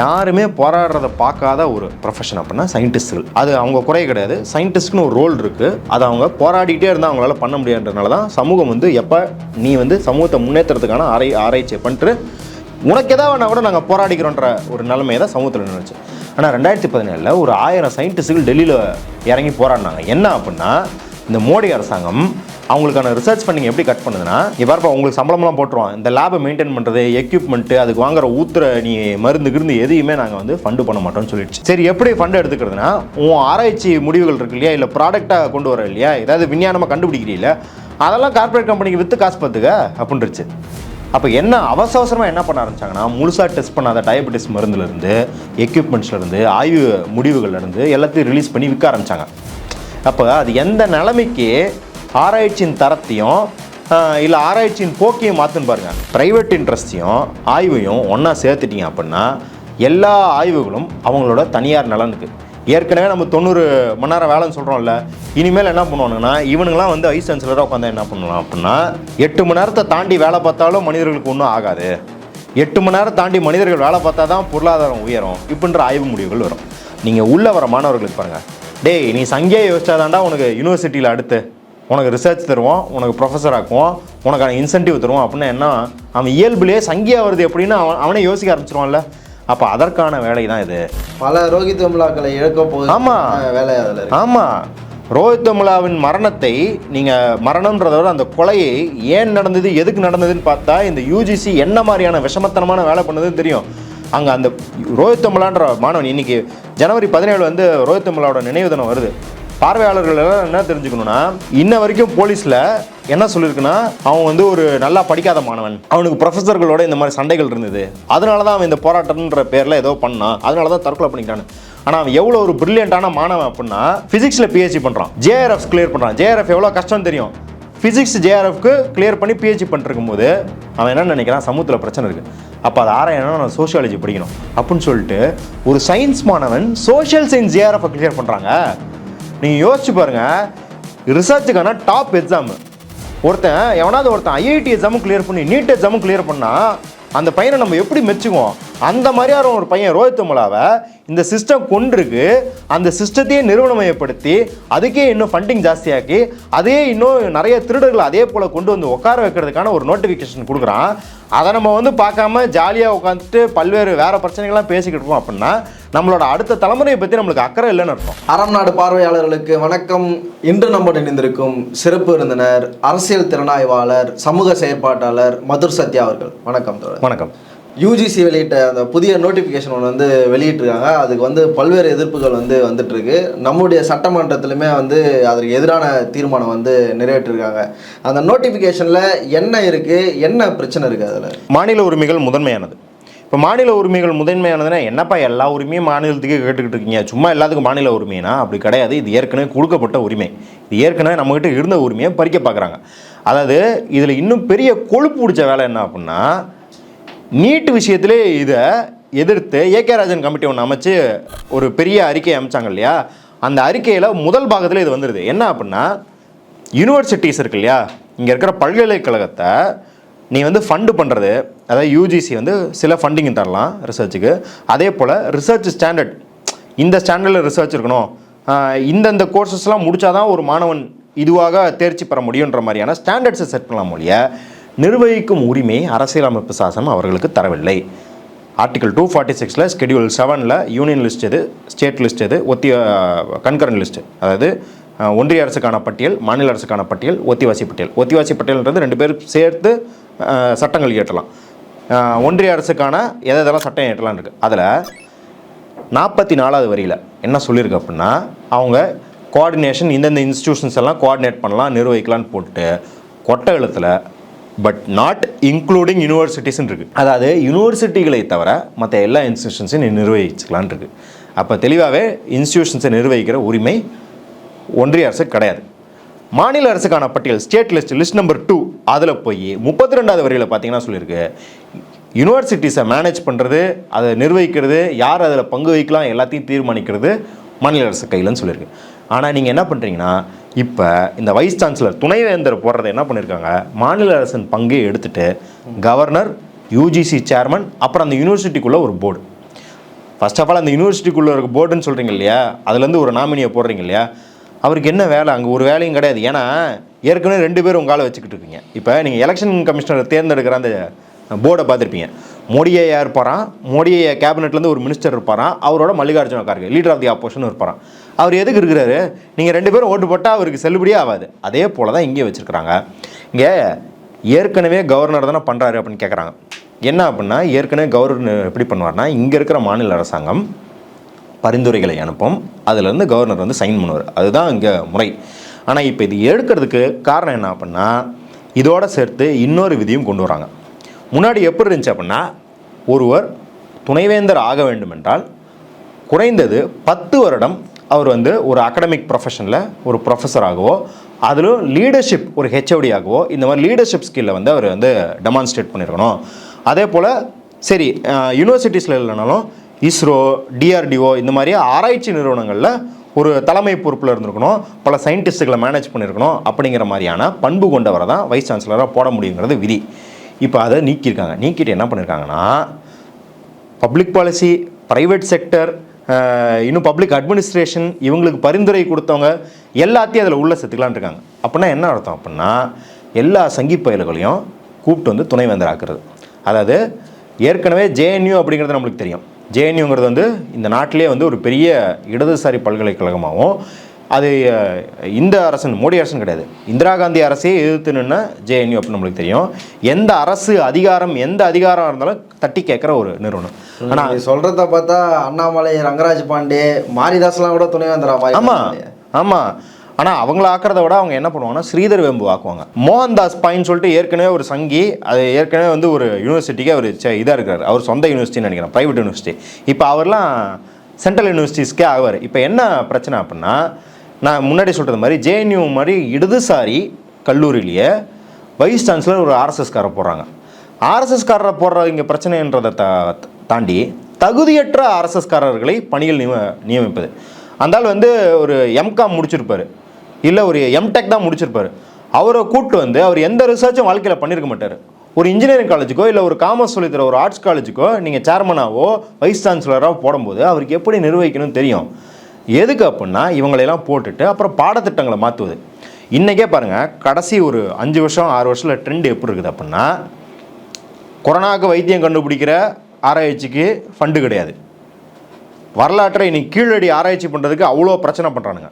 யாருமே போராடுறத பார்க்காத ஒரு ப்ரொஃபஷன் அப்படின்னா சயின்டிஸ்ட்கள் அது அவங்க குறை கிடையாது. சயின்டிஸ்ட்னு ஒரு ரோல் இருக்குது அதை அவங்க போராடிட்டே இருந்தால் அவங்களால பண்ண முடியாதுன்றனால தான் சமூகம் வந்து எப்போ நீ வந்து சமூகத்தை முன்னேற்றத்துக்கான ஆரை ஆராய்ச்சியை பண்ணிட்டு உனக்கு எதாவது வேணா கூட நாங்கள் போராடிக்கிறோன்ற ஒரு நிலைமையை தான் சமூகத்தில் நினைச்சு ஆனால் ரெண்டாயிரத்தி பதினேழில் ஒரு ஆயிரம் சயின்டிஸ்ட்டுகள் டெல்லியில் இறங்கி போராடினாங்க. என்ன அப்படின்னா இந்த மோடி அரசாங்கம் அவங்களுக்கான ரிசர்ச் ஃபண்டிங் எப்படி கட் பண்ணுதுன்னா இப்போ பாருப்பா உங்களுக்கு சம்பளம்லாம் போட்டுருவோம் இந்த லேபை மெயின்டைன் பண்ணுறது எக்யூப்மெண்ட்டு அதுக்கு வாங்குற ஊத்துற நீ மருந்து கிருந்து எதையுமே நாங்கள் வந்து ஃபண்டு பண்ண மாட்டோம்னு சொல்லிடுச்சு. சரி எப்படி ஃபண்டு எடுத்துக்கிறதுனா உன் ஆராய்ச்சி முடிவுகள் இருக்கு இல்லையா இல்லை ப்ராடக்டாக கொண்டு வர இல்லையா ஏதாவது விஞ்ஞானமாக கண்டுபிடிக்கிறீல்ல அதெல்லாம் கார்ப்பரேட் கம்பெனிக்கு விற்று காசு பார்த்துக்க அப்படின்ருச்சு அப்போ என்ன அவசர அவசரமாக என்ன பண்ண ஆரம்பிச்சாங்கன்னா முழுசாக டெஸ்ட் பண்ணாத டயபெட்டிஸ் மருந்துலேருந்து எக்யூப்மெண்ட்ஸ்லேருந்து ஆய்வு முடிவுகள்லேருந்து எல்லாத்தையும் ரிலீஸ் பண்ணி விற்க ஆரம்பித்தாங்க அப்போ அது எந்த நிலைமைக்கு ஆராய்ச்சியின் தரத்தையும் இல்லை ஆராய்ச்சியின் போக்கையும் மாற்றுன்னு பாருங்கள் ப்ரைவேட் இன்ட்ரெஸ்ட்டையும் ஆய்வையும் ஒன்றா சேர்த்துட்டீங்க அப்படின்னா எல்லா ஆய்வுகளும் அவங்களோட தனியார் நலனுக்கு. ஏற்கனவே நம்ம தொண்ணூறு மணி நேரம் வேலைன்னு சொல்கிறோம்ல இனிமேல் என்ன பண்ணுவானுங்கன்னா இவனுங்களாம் வந்து ஐஸ் சான்சலராக உட்காந்து என்ன பண்ணலாம் அப்படின்னா எட்டு மணி நேரத்தை தாண்டி வேலை பார்த்தாலும் மனிதர்களுக்கு ஒன்றும் ஆகாது. எட்டு மணி நேரம் தாண்டி மனிதர்கள் வேலை பார்த்தா தான் பொருளாதாரம் உயரும். இப்படின்ற ஆய்வு முடிவுகள் வரும். நீங்கள் உள்ளே வர மாணவர்களுக்கு பாருங்கள் டேய் நீ சங்கியா யோசிச்சாதான்டா உனக்கு யூனிவர்சிட்டியில் அடுத்து. உனக்கு ரிசர்ச் தருவோம் உனக்கு ப்ரொஃபஸர் ஆக்குவோம் உனக்கான இன்சென்டிவ் தருவோம். அப்படின்னா என்ன? அவன் இயல்புலேயே சங்கியா வருது எப்படின்னு அவன் அவனே யோசிக்க ஆரம்பிச்சிருவான்ல. அப்போ அதற்கான வேலை தான் இது. பல ரோஹித் வெமுலாக்களை இழக்க போகுது. ஆமா. வேலை அதில் ஆமாம் ரோஹித் தமிழாவின் மரணத்தை நீங்கள் மரணம்ன்றத விட அந்த கொலையை ஏன் நடந்தது எதுக்கு நடந்ததுன்னு பார்த்தா இந்த யூஜிசி என்ன மாதிரியான விஷமத்தனமான வேலை பண்ணுதுன்னு தெரியும். அங்கே அந்த ரோஹித் தமிழான்ற மாணவன் இன்னைக்கு ஜனவரி பதினேழு வந்து ரோஹித் தமிழாவோட நினைவு தினம் வருது. பார்வையாளர்கள் எல்லாம் என்ன தெரிஞ்சுக்கணும்னா இன்ன வரைக்கும் போலீஸில் என்ன சொல்லியிருக்குன்னா அவன் வந்து ஒரு நல்லா படிக்காத மாணவன். அவனுக்கு ப்ரொஃபஸர்களோட இந்த மாதிரி சண்டைகள் இருந்தது. அதனால தான் அவன் இந்த போராட்டம்ன்ற பேரில் ஏதோ பண்ணான். அதனால தான் தற்கொலை பண்ணிக்கிட்டான் ஆனால் அவன் எவ்வளோ ஒரு பிரில்லியண்டான மாணவன் அப்படின்னா ஃபிசிக்ஸில் பிஹெச்டி பண்ணுறான் ஜேஆர்எஃப் கிளியர் பண்ணுறான் ஜேஆர்எஃப் எவ்வளோ கஷ்டம் தெரியும். ஃபிசிக்ஸ் ஜேஆர்எஃப்க்கு கிளியர் பண்ணி பிஹெச்டி பண்ணிருக்கும் போது அவன் என்ன நினைக்கிறான்? சமூகத்தில் பிரச்சனை இருக்குது அப்போ அது ஆராயணும் நான் சோஷியாலஜி படிக்கணும். அப்படின்னு சொல்லிட்டு ஒரு சயின்ஸ் மாணவன் சோஷியல் சயின்ஸ் ஜேஆர்எஃப் கிளியர் பண்ணுறாங்க நீங்கள் யோசிச்சு பாருங்கள் ரிசர்ச்சுக்கான டாப் எக்ஸாம் ஒருத்தன் எவனாவது ஒருத்தன் ஐஐடி எக்ஸாமும் கிளியர் பண்ணி நீட் எக்ஸாமும் கிளியர் பண்ணால் அந்த பையனை நம்ம எப்படி மெச்சுக்குவோம்? அந்த மாதிரியான ஒரு பையன் ரோஹித் தமிழாவை இந்த சிஸ்டம் கொண்டிருக்கு அந்த சிஸ்டத்தையே நிறுவனமயப்படுத்தி அதுக்கே இன்னும் ஃபண்டிங் ஜாஸ்தியாக்கி அதே இன்னும் நிறைய திருடர்களை அதே போல் கொண்டு வந்து உட்கார வைக்கிறதுக்கான ஒரு நோட்டிஃபிகேஷன் கொடுக்குறான். அதை நம்ம வந்து பார்க்காம ஜாலியாக உட்காந்துட்டு பல்வேறு வேற பிரச்சனைகள்லாம் பேசிக்கிட்டு இருக்கோம் அப்படின்னா நம்மளோட அடுத்த தலைமுறையை பற்றி நம்மளுக்கு அக்கறை இல்லைன்னு அர்த்தம். அறம் நாடு பார்வையாளர்களுக்கு வணக்கம். இன்று நம்ம இணைந்திருக்கும் சிறப்பு விருந்தினர் அரசியல் திறனாய்வாளர் சமூக செயற்பாட்டாளர் மதுர் சத்யா அவர்கள். வணக்கம் வணக்கம். யூஜிசி வெளியிட்ட அந்த புதிய நோட்டிஃபிகேஷன் ஒன்று வந்து வெளியிட்டிருக்காங்க. அதுக்கு வந்து பல்வேறு எதிர்ப்புகள் வந்து வந்துட்டுருக்கு. நம்முடைய சட்டமன்றத்திலுமே வந்து அதற்கு எதிரான தீர்மானம் வந்து நிறைவேற்றிருக்காங்க. அந்த நோட்டிஃபிகேஷனில் என்ன இருக்குது என்ன பிரச்சனை இருக்குது அதில்? மாநில உரிமைகள் முதன்மையானது. இப்போ மாநில உரிமைகள் முதன்மையானதுன்னா என்னப்பா எல்லா உரிமையும் மாநிலத்துக்கே கேட்டுக்கிட்டு இருக்கீங்க? சும்மா எல்லாத்துக்கும் மாநில உரிமைனா? அப்படி கிடையாது. இது ஏற்கனவே கொடுக்கப்பட்ட உரிமை. இது ஏற்கனவே நம்மகிட்ட இருந்த உரிமையை பறிக்க பார்க்குறாங்க. அதாவது இதில் இன்னும் பெரிய கொழுப்பு பிடிச்ச வேலை என்ன அப்படின்னா நீட் விஷயத்திலே இதை எதிர்த்து ஏகே ராஜன் கமிட்டி ஒன்று அமைச்சு ஒரு பெரிய அறிக்கையை அமைச்சாங்க இல்லையா? அந்த அறிக்கையில் முதல் பாகத்தில் இது வந்துடுது என்ன அப்படின்னா யூனிவர்சிட்டிஸ் இருக்கு இல்லையா? இங்கே இருக்கிற பல்கலைக்கழகத்தை நீ வந்து ஃபண்டு பண்ணுறது அதாவது யூஜிசி வந்து சில ஃபண்டிங் தரலாம் ரிசர்ச்சுக்கு அதே போல் ரிசர்ச் ஸ்டாண்டர்ட் இந்த ஸ்டாண்டர்டில் ரிசர்ச் இருக்கணும். இந்தந்த கோர்சஸ்லாம் முடித்தாதான் ஒரு மாணவன் இதுவாக தேர்ச்சி பெற முடியுன்ற மாதிரியான ஸ்டாண்டர்ட்ஸை செட் பண்ணலாம் மொழியை நிர்வகிக்கும் உரிமை அரசியலமைப்பு சாசனம் அவர்களுக்கு தரவில்லை. ஆர்டிகல் டூ ஃபார்ட்டி சிக்ஸில் ஸ்கெடியூல் செவனில் யூனியன் லிஸ்ட் எது ஸ்டேட் லிஸ்ட் எது ஒத்தி கண்கரன் லிஸ்ட் அதாவது ஒன்றிய அரசுக்கான பட்டியல் மாநில அரசுக்கான பட்டியல் ஒத்திவாசி பட்டியல். ஒத்திவாசி பட்டியல்ன்றது ரெண்டு பேரும் சேர்த்து சட்டங்கள் இயற்றலாம். ஒன்றிய அரசுக்கான எதை எதெல்லாம் சட்டம் இயற்றலாம் இருக்குது அதில் நாற்பத்தி நாலாவது வரியில் என்ன சொல்லியிருக்கு அப்படின்னா அவங்க கோஆர்டினேஷன் இந்தந்த இன்ஸ்டியூஷன்ஸ் எல்லாம் கோஆர்டினேட் பண்ணலாம் நிர்வகிக்கலாம்னு போட்டு கொட்டை எழுத்தில் பட் நாட் இன்க்ளூடிங் யூனிவர்சிட்டிஸ்னு இருக்குது அதாவது யூனிவர்சிட்டிகளை தவிர மற்ற எல்லா இன்ஸ்டியூஷன்ஸையும் நீ நிர்வகிச்சுக்கலான் இருக்குது அப்போ தெளிவாகவே இன்ஸ்டியூஷன்ஸை நிர்வகிக்கிற உரிமை ஒன்றிய அரசு கிடையாது. மாநில அரசுக்கான பட்டியல் state list list number two அதில் போய் முப்பத்தி ரெண்டாவது வரியில் பார்த்தீங்கன்னா சொல்லியிருக்கு. யூனிவர்சிட்டிஸை மேனேஜ் பண்ணுறது அதை நிர்வகிக்கிறது யார் அதில் பங்கு வகிக்கலாம் எல்லாத்தையும் தீர்மானிக்கிறது மாநில அரசு கையிலன்னு சொல்லியிருக்கு. ஆனால் நீங்கள் என்ன பண்ணுறீங்கன்னா இப்போ இந்த வைஸ் சான்சலர் துணைவேந்தர் போடுறதை என்ன பண்ணியிருக்காங்க மாநில அரசின் பங்கே எடுத்துகிட்டு கவர்னர் யூஜிசி சேர்மன் அப்புறம் அந்த யூனிவர்சிட்டிக்குள்ளே ஒரு போர்டு ஃபர்ஸ்ட் ஆஃப் ஆல் அந்த யூனிவர்சிட்டிக்குள்ளே இருக்க போர்டுன்னு சொல்கிறீங்க இல்லையா? அதுலேருந்து ஒரு நாமினியை போடுறீங்க இல்லையா? அவருக்கு என்ன வேலை? அங்கே ஒரு வேலையும் கிடையாது. ஏன்னா ஏற்கனவே ரெண்டு பேரும் உங்களால் வச்சுக்கிட்டு இருக்கீங்க. இப்போ நீங்கள் எலெக்ஷன் கமிஷனர் தேர்ந்தெடுக்கிற அந்த போர்டை பார்த்துருப்பீங்க. மோடியை இருப்பாரான் மோடியை கேபினெட்லேருந்து ஒரு மினிஸ்டர் இருப்பாரான் அவரோட Mallikarjuna Kharge leader of the opposition இருப்பாரான் அவர் எதுக்கு இருக்கிறாரு? நீங்கள் ரெண்டு பேரும் ஓட்டு போட்டால் அவருக்கு செல்லுபடியே ஆகாது. அதே போல் தான் இங்கே வச்சுருக்குறாங்க. இங்கே ஏற்கனவே கவர்னர் தானே பண்ணுறாரு அப்படின்னு கேட்குறாங்க என்ன அப்படின்னா ஏற்கனவே கவர்னர் எப்படி பண்ணுவார்னா இங்கே இருக்கிற மாநில அரசாங்கம் பரிந்துரைகளை அனுப்பும். அதுலேருந்து கவர்னர் வந்து சைன் பண்ணுவார். அதுதான் இங்கே முறை. ஆனால் இப்போ இது எடுக்கிறதுக்கு காரணம் என்ன அப்படின்னா இதோடு சேர்த்து இன்னொரு விதியும் கொண்டு வராங்க. முன்னாடி எப்படி இருந்துச்சு அப்படின்னா ஒருவர் துணைவேந்தர் ஆக வேண்டுமென்றால் குறைந்தது பத்து வருடம் அவர் வந்து ஒரு அகடமிக் ப்ரொஃபஷனில் ஒரு ப்ரொஃபஸராகவோ அதிலும் லீடர்ஷிப் ஒரு ஹெச்ஓடி ஆகவோ இந்த மாதிரி லீடர்ஷிப் ஸ்கில்லை வந்து அவர் வந்து டெமான்ஸ்ட்ரேட் பண்ணியிருக்கணும் அதே போல் சரி யூனிவர்சிட்டிஸில் இல்லைனாலும் இஸ்ரோ டிஆர்டிஓ இந்த மாதிரி ஆராய்ச்சி நிறுவனங்களில் ஒரு தலைமை பொறுப்பில் இருந்திருக்கணும். பல சயின்டிஸ்ட்டுகளை மேனேஜ் பண்ணியிருக்கணும் அப்படிங்கிற மாதிரியான பண்பு கொண்டவரை தான் வைஸ் சான்சலராக போட முடியுங்கிறது விதி. இப்போ அதை நீக்கியிருக்காங்க. நீக்கிட்டு என்ன பண்ணியிருக்காங்கன்னா பப்ளிக் பாலிசி ப்ரைவேட் செக்டர் இன்னும் பப்ளிக் அட்மினிஸ்ட்ரேஷன் இவங்களுக்கு பரிந்துரை கொடுத்தவங்க எல்லாத்தையும் அதில் உள்ளே சேர்த்துக்கலான்னு இருக்காங்க. அப்படின்னா என்ன அர்த்தம் அப்படின்னா எல்லா சங்கி பயல்களையும் கூப்பிட்டு வந்து துணைவேந்தர் ஆக்குறது. அதாவது ஏற்கனவே ஜேஎன்யூ அப்படிங்கிறது நம்மளுக்கு தெரியும். ஜேஎன்யூங்கிறது வந்து இந்த நாட்டிலே வந்து ஒரு பெரிய இடதுசாரி பல்கலைக்கழகமாகவும் அது இந்த அரசன் மோடி அரசன் கிடையாது. இந்திரா காந்தி அரசே எதிர்த்து நின்ன ஜேஎன்யூ அப்படின்னு நம்மளுக்கு தெரியும். எந்த அரசு அதிகாரம் எந்த அதிகாரம் இருந்தாலும் தட்டி கேட்குற ஒரு நிறுவனம். ஆனால் நீ சொல்றத பார்த்தா அண்ணாமலை ரங்கராஜ் பாண்டே மாரிதாஸ்லாம் கூட துணைவேந்தரா மாதிரி ஆமாம் ஆமாம் ஆனால் அவங்கள ஆக்கிறத விட அவங்க என்ன பண்ணுவாங்கன்னா ஸ்ரீதர் வெம்பு ஆக்குவாங்க. மோகன்தாஸ் பாயின்னு சொல்லிட்டு ஏற்கனவே ஒரு சங்கி அது ஏற்கனவே வந்து ஒரு யூனிவர்சிட்டிக்கு அவர் இதாக இருக்கார். அவர் சொந்த யூனிவர்சிட்டின்னு நினைக்கிறேன் ப்ரைவேட் யூனிவர்சிட்டி இப்போ அவர்லாம் சென்ட்ரல் யூனிவர்சிட்டிஸ்க்கே ஆவார். இப்போ என்ன பிரச்சனை அப்படின்னா நான் முன்னாடி சொல்கிறது மாதிரி ஜேஎன்யூ மாதிரி இடதுசாரி கல்லூரியிலேயே வைஸ் சான்சலர் ஒரு ஆர்எஸ்எஸ்காரை போடுறாங்க. ஆர்எஸ்எஸ்காரரை போடுற இங்கே பிரச்சனைன்றதை தா தாண்டி தகுதியற்ற ஆர்எஸ்எஸ்காரர்களை பணியில் நியம நியமிப்பது. அந்தால் வந்து ஒரு எம்காம் முடிச்சிருப்பார். இல்லை ஒரு எம்டெக் தான் முடிச்சிருப்பார். அவரை கூப்பிட்டு வந்து அவர் எந்த ரிசர்ச்சும் வாழ்க்கையில் பண்ணியிருக்க மாட்டார். ஒரு இன்ஜினியரிங் காலேஜுக்கோ இல்லை ஒரு காமர்ஸ் சொல்லித்தர ஒரு ஆர்ட்ஸ் காலேஜுக்கோ நீங்கள் சேர்மனாவோ வைஸ் சான்சலராக போடும்போது அவருக்கு எப்படி நிர்வகிக்கணும்னு தெரியும். எதுக்கு அப்படின்னா இவங்களையெல்லாம் போட்டுட்டு அப்புறம் பாடத்திட்டங்களை மாற்றுவது இன்றைக்கே பாருங்கள் கடைசி ஒரு அஞ்சு வருஷம் ஆறு வருஷத்தில் ட்ரெண்ட் எப்படி இருக்குது அப்படின்னா கொரோனாவுக்கு வைத்தியம் கண்டுபிடிக்கிற ஆராய்ச்சிக்கு ஃபண்டு கிடையாது. வரலாற்றை இன்றைக்கி கீழடி ஆராய்ச்சி பண்ணுறதுக்கு அவ்வளோ பிரச்சனை பண்ணுறானுங்க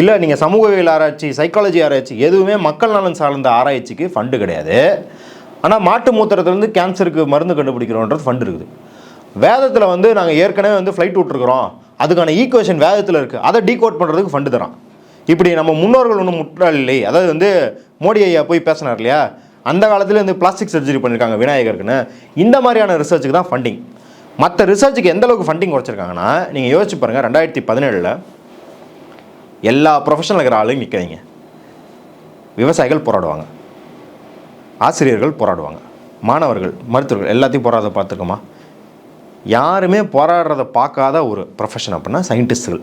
இல்லை நீங்கள் சமூகவியல் ஆராய்ச்சி சைக்காலஜி ஆராய்ச்சி எதுவுமே மக்கள் நலன் சார்ந்த ஆராய்ச்சிக்கு ஃபண்டு கிடையாது. ஆனால் மாட்டு மூத்திரத்துலேருந்து கேன்சருக்கு மருந்து கண்டுபிடிக்கிறோன்றது ஃபண்டு இருக்குது. வேதத்தில் வந்து நாங்கள் ஏற்கனவே வந்து ஃப்ளைட் விட்ருக்குறோம் அதுக்கான ஈக்குவேஷன் வேகத்தில் இருக்குது அதை டீகோட் பண்ணுறதுக்கு ஃபண்டு தரோம் இப்படி நம்ம முன்னோர்கள் ஒன்றும் முற்றால் இல்லை. அதாவது வந்து மோடி ஐயா போய் பேசினார் இல்லையா? அந்த காலத்தில் வந்து பிளாஸ்டிக் சர்ஜரி பண்ணியிருக்காங்க விநாயகருக்குன்னு. இந்த மாதிரியான ரிசர்ச்சுக்கு தான் ஃபண்டிங் மற்ற ரிசர்ச்சுக்கு எந்த அளவுக்கு ஃபண்டிங் குறைச்சிருக்காங்கன்னா நீங்கள் யோசிச்சு பாருங்கள் ரெண்டாயிரத்தி பதினேழில் எல்லா ப்ரொஃபஷனில் இருக்கிற ஆளுங்க நிற்கிறீங்க விவசாயிகள் போராடுவாங்க. ஆசிரியர்கள் போராடுவாங்க. மாணவர்கள் மருத்துவர்கள் எல்லாத்தையும் போராட பார்த்துருக்கோமா யாருமே போராடுறத பார்க்காத ஒரு ப்ரொஃபஷன் அப்படின்னா சயின்டிஸ்ட்கள்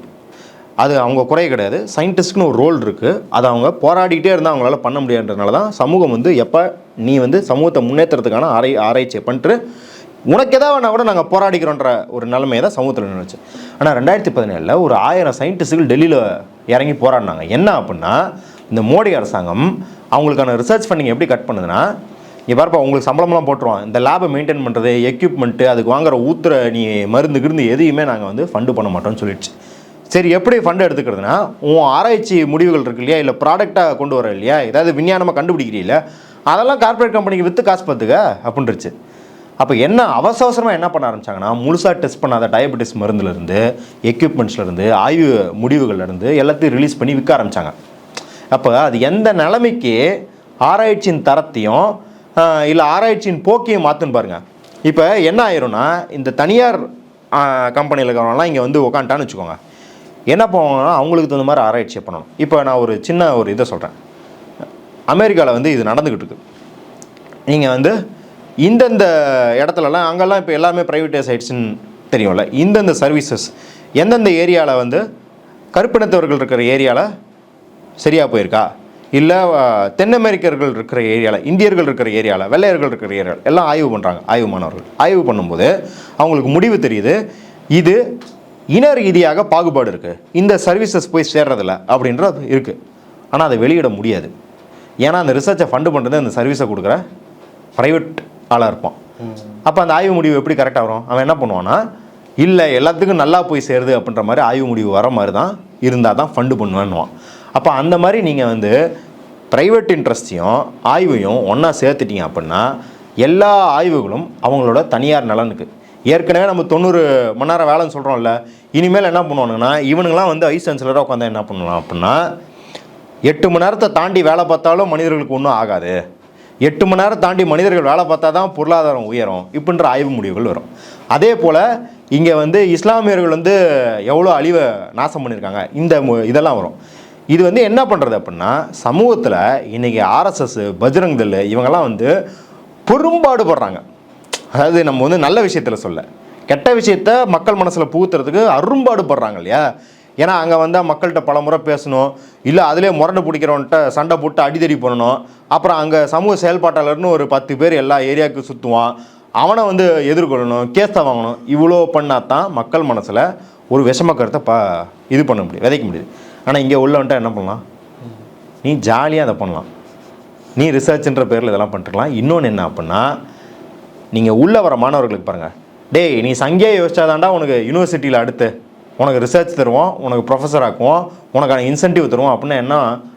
அது அவங்க குறை கிடையாது. சயின்டிஸ்ட்னு ஒரு ரோல் இருக்குது அதை அவங்க போராடிக்கிட்டே இருந்தால் அவங்களால பண்ண முடியாதுன்றனால தான் சமூகம் வந்து எப்போ நீ வந்து சமூகத்தை முன்னேற்றுறதுக்கான ஆரை ஆராய்ச்சியை பண்ணிட்டு உனக்கு எதாவது வேணா கூட நாங்கள் போராடிக்கிறோன்ற ஒரு நிலைமையை தான் சமூகத்தில் நினச்சி ஆனால் ரெண்டாயிரத்தி பதினேழில் ஒரு ஆயிரம் சயின்டிஸ்ட்டுகள் டெல்லியில் இறங்கி போராடினாங்க. என்ன அப்படின்னா இந்த மோடி அரசாங்கம் அவங்களுக்கான ரிசர்ச் ஃபண்டிங் எப்படி கட் பண்ணுதுன்னா இங்கே பாருப்பா உங்களுக்கு சம்பளம்லாம் போட்டுருவோம் இந்த லேபை மெயின்டைன் பண்ணுறது எக்யூப்மெண்ட்டு அதுக்கு வாங்குற ஊத்துற நீ மருந்து கிருந்து எதையுமே நாங்கள் வந்து ஃபண்டு பண்ண மாட்டோம்னு சொல்லிடுச்சு. சரி எப்படி ஃபண்டு எடுத்துக்கிறதுனா உன் ஆராய்ச்சி முடிவுகள் இருக்கு இல்லையா இல்லை ப்ராடக்டாக கொண்டு வர இல்லையா ஏதாவது விஞ்ஞானமாக கண்டுபிடிக்கிறீல்ல அதெல்லாம் கார்ப்பரேட் கம்பெனிக்கு விற்று காசு பார்த்துக்க அப்படின்ருச்சு அப்போ என்ன அவசர அவசரமாக என்ன பண்ண ஆரம்பிச்சாங்கன்னா முழுசாக டெஸ்ட் பண்ணாத டயபெட்டிஸ் மருந்துலேருந்து எக்யூப்மெண்ட்ஸ்லேருந்து ஆய்வு முடிவுகள்லேருந்து எல்லாத்தையும் ரிலீஸ் பண்ணி விற்க ஆரம்பித்தாங்க அப்போ அது எந்த நிலைமைக்கு ஆராய்ச்சியின் தரத்தையும் இல்லை ஆராய்ச்சியின் போக்கையும் மாற்றுன்னு பாருங்கள் இப்போ என்ன ஆயிரும்னா இந்த தனியார் கம்பெனியில் இருக்கிறவங்களாம் இங்கே வந்து உக்காண்டான்னு வச்சுக்கோங்க. என்ன போவாங்கன்னா அவங்களுக்கு தகுந்த மாதிரி ஆராய்ச்சி பண்ணணும். இப்போ நான் ஒரு சின்ன ஒரு இதை சொல்கிறேன் அமெரிக்காவில் வந்து இது நடந்துக்கிட்டு இருக்கு. நீங்கள் வந்து இந்தந்த இடத்துலலாம் அங்கெல்லாம் இப்போ எல்லாமே ப்ரைவேட்டைசைட்ஸ்னு தெரியும்ல. இந்தந்த சர்வீசஸ் எந்தெந்த ஏரியாவில் வந்து கருப்பினத்தவர்கள் இருக்கிற ஏரியாவில் சரியாக போயிருக்கா? இல்லை தென் அமெரிக்கர்கள் இருக்கிற ஏரியாவில் இந்தியர்கள் இருக்கிற ஏரியாவில் வெள்ளையர்கள் இருக்கிற ஏரியாவில் எல்லாம் ஆய்வு பண்ணுறாங்க ஆய்வு மாணவர்கள். ஆய்வு பண்ணும்போது அவங்களுக்கு முடிவு தெரியுது இது இன ரீதியாக பாகுபாடு இருக்குது இந்த சர்வீசஸ் போய் சேர்றதில்ல அப்படின்றது இருக்குது ஆனால் அதை வெளியிட முடியாது. ஏன்னா அந்த ரிசர்ச்சை ஃபண்டு பண்ணுறது அந்த சர்வீஸை கொடுக்குற ப்ரைவேட் ஆளாக இருப்பான். அப்போ அந்த ஆய்வு முடிவு எப்படி கரெக்டாக வரும் அவன் என்ன பண்ணுவான்னா இல்லை எல்லாத்துக்கும் நல்லா போய் சேருது அப்படின்ற மாதிரி ஆய்வு முடிவு வர மாதிரி தான் இருந்தால் தான் ஃபண்டு பண்ணுவேன்னுவான். அப்போ அந்த மாதிரி நீங்கள் வந்து ப்ரைவேட் இன்ட்ரெஸ்ட்டையும் ஆய்வையும் ஒன்றா சேர்த்துட்டீங்க அப்படின்னா எல்லா ஆய்வுகளும் அவங்களோட தனியார் நலனுக்கு. ஏற்கனவே நம்ம தொண்ணூறு மணி நேரம் வேலைன்னு சொல்கிறோம்ல இனிமேல் என்ன பண்ணுவானுங்கன்னா இவனுங்களாம் வந்து ஐஸ் சான்சலராக உட்காந்து என்ன பண்ணலாம் அப்படின்னா எட்டு மணி நேரத்தை தாண்டி வேலை பார்த்தாலும் மனிதர்களுக்கு ஒன்றும் ஆகாது. எட்டு மணி நேரம் தாண்டி மனிதர்கள் வேலை பார்த்தா தான் பொருளாதாரம் உயரும். இப்படின்ற ஆய்வு முடிவுகள் வரும். அதே போல் இங்கே வந்து இஸ்லாமியர்கள் வந்து எவ்வளோ அழிவை நாசம் பண்ணியிருக்காங்க. இந்த மு- இதெல்லாம் வரும். இது வந்து என்ன பண்ணுறது அப்படின்னா சமூகத்தில் இன்றைக்கி ஆர்எஸ்எஸ் பஜ்ரங் தல் இவங்கெல்லாம் வந்து பெரும்பாடுபடுறாங்க அதாவது நம்ம வந்து நல்ல விஷயத்தில் சொல்ல கெட்ட விஷயத்த மக்கள் மனசில் புகுத்துறதுக்கு அரும்பாடுபடுறாங்க இல்லையா? ஏன்னா அங்கே வந்தால் மக்கள்கிட்ட பல முறை பேசணும். இல்லை அதிலே முரண்டு பிடிக்கிறவன்ட்ட சண்டை போட்டு அடிதடி பண்ணணும். அப்புறம் அங்கே சமூக செயல்பாட்டாளர்னு ஒரு பத்து பேர் எல்லா ஏரியாவுக்கு சுற்றுவான் அவனை வந்து எதிர்கொள்ளணும் கேஸை வாங்கணும். இவ்வளோ பண்ணால் தான் மக்கள் மனசில் ஒரு விஷம கருத்தை ப இது பண்ண முடியும் விதைக்க முடியுது. ஆனால் இங்கே உள்ளவன்ட்ட என்ன பண்ணலாம்? நீ ஜாலியாக அதை பண்ணலாம். நீ ரிசர்ச்ன்ற பேரில் இதெல்லாம் பண்ணிட்டுருக்கலாம் இன்னொன்று என்ன அப்படின்னா நீங்கள் உள்ளே வர மாணவர்களுக்கு பாருங்கள் டேய் நீ சங்கே யோசிச்சாதான்டா உனக்கு யூனிவர்சிட்டியில் அடுத்து. உனக்கு ரிசர்ச் தருவோம் உனக்கு ப்ரொஃபஸர் ஆக்குவோம் உனக்கான இன்சென்டிவ் தருவோம் அப்படின்னா என்ன?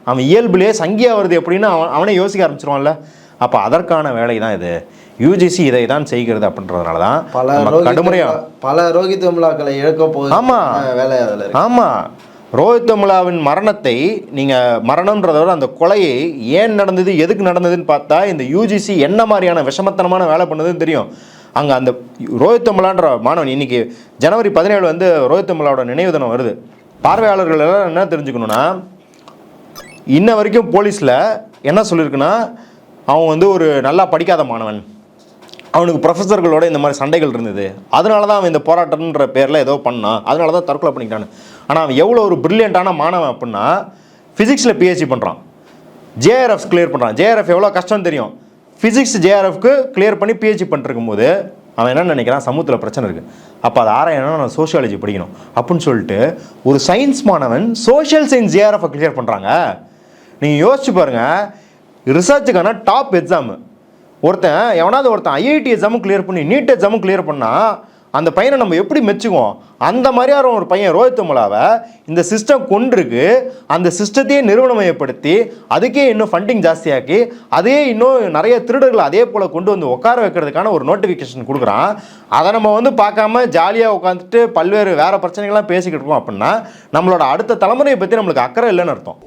அவன் இயல்புலேயே சங்கியா வருது எப்படின்னு அவன் அவனே யோசிக்க ஆரம்பிச்சிருவான்ல. அப்போ அதற்கான வேலை தான் இது. யூஜிசி இதை தான் செய்கிறது அப்படின்றதுனால தான் பல கடுமுறையாக பல ரோஹித் விமலாக்களை இழக்க போகுது. ஆமா. வேலை அதில் ஆமாம் ரோஹித் தமிழாவின் மரணத்தை நீங்கள் மரணம்ன்றத விட அந்த கொலையை ஏன் நடந்தது எதுக்கு நடந்ததுன்னு பார்த்தா இந்த யூஜிசி என்ன மாதிரியான விஷமத்தனமான வேலை பண்ணுதுன்னு தெரியும். அங்கே அந்த ரோஹித் தமிழான்ற மாணவன் இன்றைக்கி ஜனவரி பதினேழு வந்து ரோஹித் தமிழாவோட நினைவு தினம் வருது. பார்வையாளர்கள் எல்லாம் என்ன தெரிஞ்சுக்கணுன்னா இன்ன வரைக்கும் போலீஸில் என்ன சொல்லியிருக்குன்னா அவன் வந்து ஒரு நல்லா படிக்காத மாணவன். அவனுக்கு ப்ரொஃபஸர்களோட இந்த மாதிரி சண்டைகள் இருந்தது. அதனால தான் அவன் இந்த போராட்டம்ன்ற பேரில் ஏதோ பண்ணான். அதனால தான் தற்கொலை பண்ணிக்கிட்டான் ஆனால் அவன் எவ்வளோ ஒரு பிரில்லியண்ட்டான மாணவன் அப்படின்னா ஃபிசிக்ஸில் பிஹெச்டி பண்ணுறான் ஜேஆர்எஃப் கிளியர் பண்ணுறான் ஜேஆர்எஃப் எவ்வளோ கஷ்டம் தெரியும். ஃபிசிக்ஸ் ஜேஆர்எஃப்க்கு கிளியர் பண்ணி பிஹெச்டி பண்ணிருக்கும் போது அவன் என்ன நினைக்கிறான்? சமூகத்தில் பிரச்சனை இருக்குது அப்போ அதை ஆராயணும் நான் சோஷியாலஜி படிக்கணும். அப்படின்னு சொல்லிட்டு ஒரு சயின்ஸ் மாணவன் சோஷியல் சயின்ஸ் ஜேஆர்எஃப் கிளியர் பண்ணுறாங்க நீங்கள் யோசிச்சு பாருங்கள் ரிசர்ச்சுக்கான டாப் எக்ஸாமு ஒருத்தன் எவனாவது ஒருத்தன் ஐஐடி எக்ஸாமும் கிளியர் பண்ணி நீட் எக்ஸாமும் கிளியர் பண்ணால் அந்த பையனை நம்ம எப்படி மெச்சுக்குவோம்? அந்த மாதிரியான ஒரு பையன் ரோஹித் தமிழாவை இந்த சிஸ்டம் கொண்டிருக்கு அந்த சிஸ்டத்தையே நிறுவனமயப்படுத்தி அதுக்கே இன்னும் ஃபண்டிங் ஜாஸ்தியாக்கி அதே இன்னும் நிறைய திருடர்களை அதே போல் கொண்டு வந்து உட்கார வைக்கிறதுக்கான ஒரு நோட்டிஃபிகேஷன் கொடுக்குறான். அதை நம்ம வந்து பார்க்காம ஜாலியாக உட்காந்துட்டு பல்வேறு வேறு பிரச்சனைகள்லாம் பேசிக்கிட்டு இருக்கோம் அப்படின்னா நம்மளோட அடுத்த தலைமுறையை பற்றி நம்மளுக்கு அக்கறை இல்லைன்னு அர்த்தம்.